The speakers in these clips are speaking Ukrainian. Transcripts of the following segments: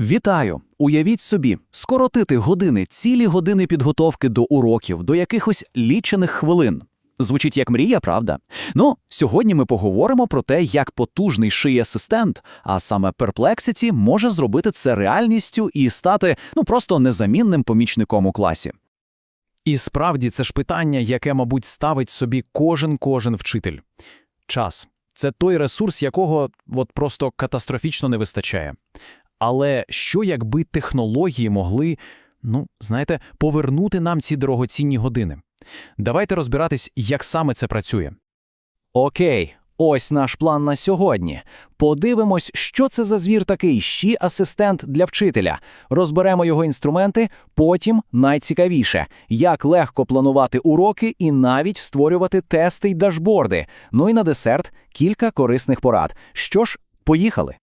Вітаю! Уявіть собі, скоротити години, цілі години підготовки до уроків, до якихось лічених хвилин. Звучить як мрія, правда? Ну, сьогодні ми поговоримо про те, як потужний шиї асистент, а саме Perplexity, може зробити це реальністю і стати ну просто незамінним помічником у класі. І справді це ж питання, яке, мабуть, ставить собі кожен кожен вчитель. Час це той ресурс, якого от просто катастрофічно не вистачає. Але що якби технології могли, ну, знаєте, повернути нам ці дорогоцінні години? Давайте розбиратись, як саме це працює. Окей, ось наш план на сьогодні. Подивимось, що це за звір такий щі асистент для вчителя. Розберемо його інструменти, потім найцікавіше, як легко планувати уроки і навіть створювати тести й дашборди. Ну і на десерт кілька корисних порад. Що ж, поїхали.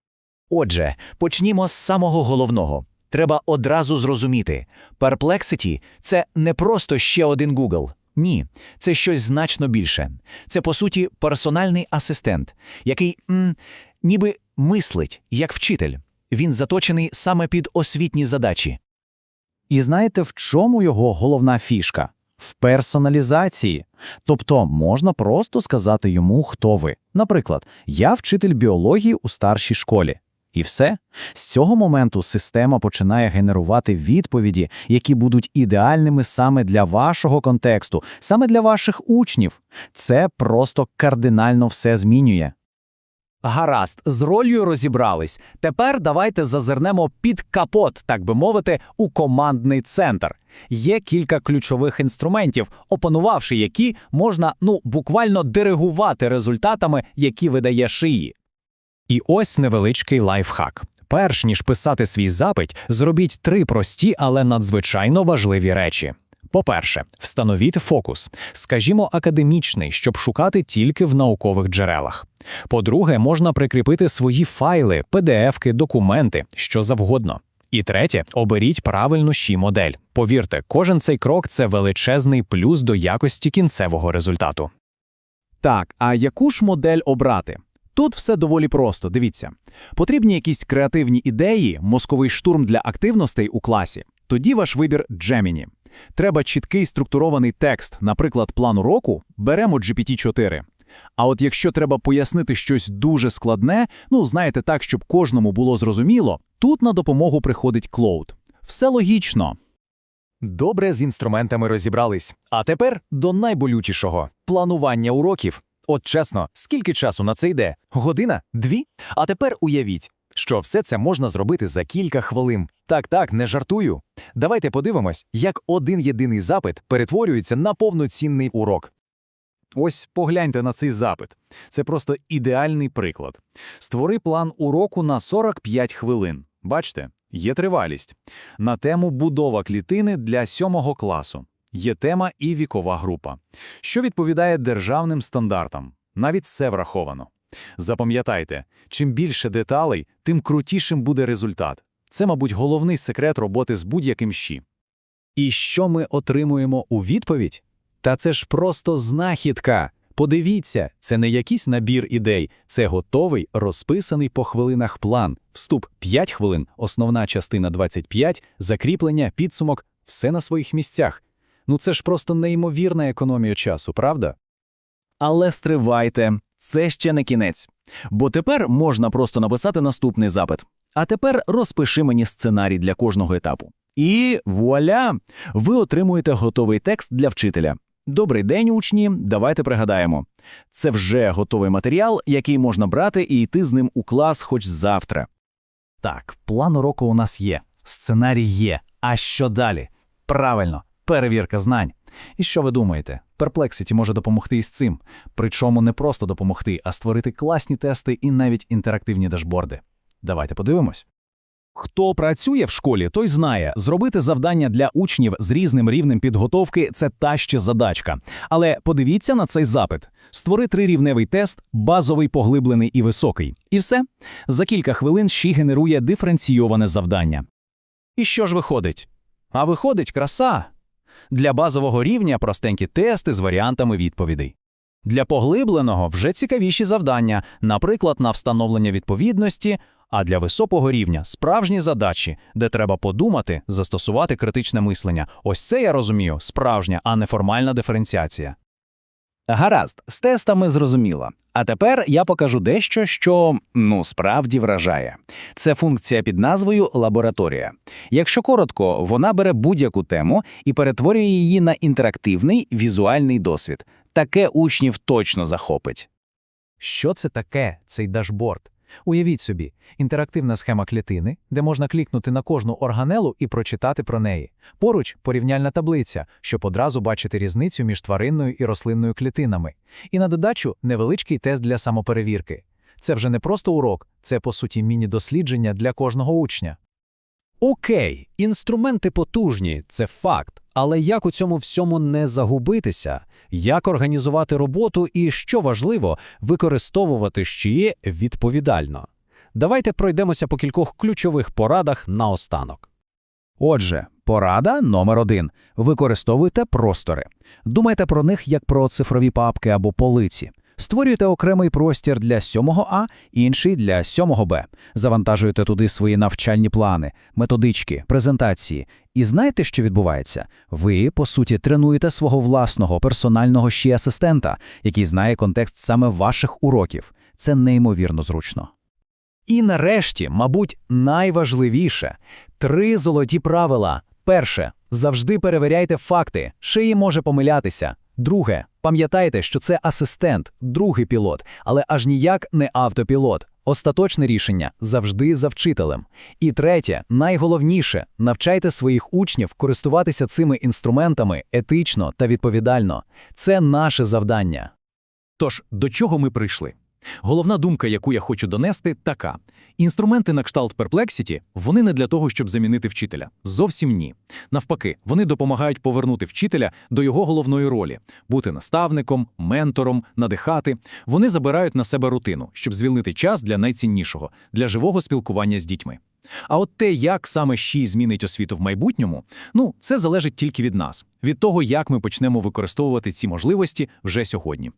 Отже, почнімо з самого головного. Треба одразу зрозуміти. Perplexity – це не просто ще один Google. Ні, це щось значно більше. Це, по суті, персональний асистент, який м, ніби мислить як вчитель. Він заточений саме під освітні задачі. І знаєте, в чому його головна фішка? В персоналізації. Тобто можна просто сказати йому, хто ви. Наприклад, я вчитель біології у старшій школі. І все. З цього моменту система починає генерувати відповіді, які будуть ідеальними саме для вашого контексту, саме для ваших учнів. Це просто кардинально все змінює. Гаразд, з ролью розібрались. Тепер давайте зазирнемо під капот, так би мовити, у командний центр. Є кілька ключових інструментів, опанувавши які можна ну буквально диригувати результатами, які видає шиї. І ось невеличкий лайфхак. Перш ніж писати свій запит, зробіть три прості, але надзвичайно важливі речі. По-перше, встановіть фокус, скажімо, академічний, щоб шукати тільки в наукових джерелах. По-друге, можна прикріпити свої файли, PDF-ки, документи, що завгодно. І третє, оберіть правильну щі модель. Повірте, кожен цей крок це величезний плюс до якості кінцевого результату. Так, а яку ж модель обрати? Тут все доволі просто, дивіться. Потрібні якісь креативні ідеї, мозковий штурм для активностей у класі. Тоді ваш вибір Gemini. Треба чіткий структурований текст, наприклад, план уроку, беремо GPT-4. А от якщо треба пояснити щось дуже складне, ну знаєте так, щоб кожному було зрозуміло, тут на допомогу приходить Cloud. Все логічно. Добре з інструментами розібрались. А тепер до найболючішого планування уроків. От чесно, скільки часу на це йде? Година? Дві? А тепер уявіть, що все це можна зробити за кілька хвилин. Так, так, не жартую. Давайте подивимось, як один єдиний запит перетворюється на повноцінний урок. Ось погляньте на цей запит. Це просто ідеальний приклад. Створи план уроку на 45 хвилин. Бачите, є тривалість. На тему будова клітини для сьомого класу. Є тема і вікова група, що відповідає державним стандартам. Навіть це враховано. Запам'ятайте, чим більше деталей, тим крутішим буде результат. Це, мабуть, головний секрет роботи з будь-яким щі. І що ми отримуємо у відповідь? Та це ж просто знахідка. Подивіться, це не якийсь набір ідей, це готовий, розписаний по хвилинах план. Вступ 5 хвилин, основна частина 25, закріплення, підсумок, все на своїх місцях. Ну це ж просто неймовірна економія часу, правда? Але стривайте, це ще не кінець. Бо тепер можна просто написати наступний запит. А тепер розпиши мені сценарій для кожного етапу. І вуаля! Ви отримуєте готовий текст для вчителя. Добрий день, учні. Давайте пригадаємо. Це вже готовий матеріал, який можна брати і йти з ним у клас хоч завтра. Так, план уроку у нас є, сценарій є. А що далі? Правильно, перевірка знань. І що ви думаєте? Perplexity може допомогти із цим. Причому не просто допомогти, а створити класні тести і навіть інтерактивні дашборди. Давайте подивимось. Хто працює в школі, той знає, зробити завдання для учнів з різним рівнем підготовки це та ще задачка. Але подивіться на цей запит: створи трирівневий тест, базовий, поглиблений і високий. І все. За кілька хвилин щі генерує диференційоване завдання. І що ж виходить? А виходить краса. Для базового рівня простенькі тести з варіантами відповідей. Для поглибленого вже цікавіші завдання, наприклад, на встановлення відповідності А для високого рівня справжні задачі, де треба подумати, застосувати критичне мислення. Ось це я розумію, справжня, а не формальна диференціація. Гаразд, з тестами зрозуміло. А тепер я покажу дещо, що, ну, справді вражає. Це функція під назвою лабораторія. Якщо коротко, вона бере будь-яку тему і перетворює її на інтерактивний візуальний досвід. Таке учнів точно захопить. Що це таке, цей дашборд? Уявіть собі, інтерактивна схема клітини, де можна клікнути на кожну органелу і прочитати про неї. Поруч порівняльна таблиця, щоб одразу бачити різницю між тваринною і рослинною клітинами. І на додачу невеличкий тест для самоперевірки. Це вже не просто урок, це по суті міні-дослідження для кожного учня. Окей, інструменти потужні, це факт. Але як у цьому всьому не загубитися? Як організувати роботу і, що важливо, використовувати ще відповідально? Давайте пройдемося по кількох ключових порадах наостанок. Отже, порада номер один. Використовуйте простори. Думайте про них як про цифрові папки або полиці. Створюйте окремий простір для 7А, інший для 7Б. Завантажуйте туди свої навчальні плани, методички, презентації. І знаєте, що відбувається? Ви, по суті, тренуєте свого власного персонального ще асистента, який знає контекст саме ваших уроків. Це неймовірно зручно. І нарешті, мабуть, найважливіше три золоті правила. Перше завжди перевіряйте факти, шиї може помилятися. Друге, пам'ятайте, що це асистент, другий пілот, але аж ніяк не автопілот. Остаточне рішення завжди за вчителем. І третє, найголовніше, навчайте своїх учнів користуватися цими інструментами етично та відповідально. Це наше завдання. Тож, до чого ми прийшли? Головна думка, яку я хочу донести, така: інструменти на кшталт Perplexity, вони не для того, щоб замінити вчителя. Зовсім ні. Навпаки, вони допомагають повернути вчителя до його головної ролі бути наставником, ментором, надихати. Вони забирають на себе рутину, щоб звільнити час для найціннішого для живого спілкування з дітьми. А от те, як саме ЩІ змінить освіту в майбутньому, ну це залежить тільки від нас, від того, як ми почнемо використовувати ці можливості вже сьогодні.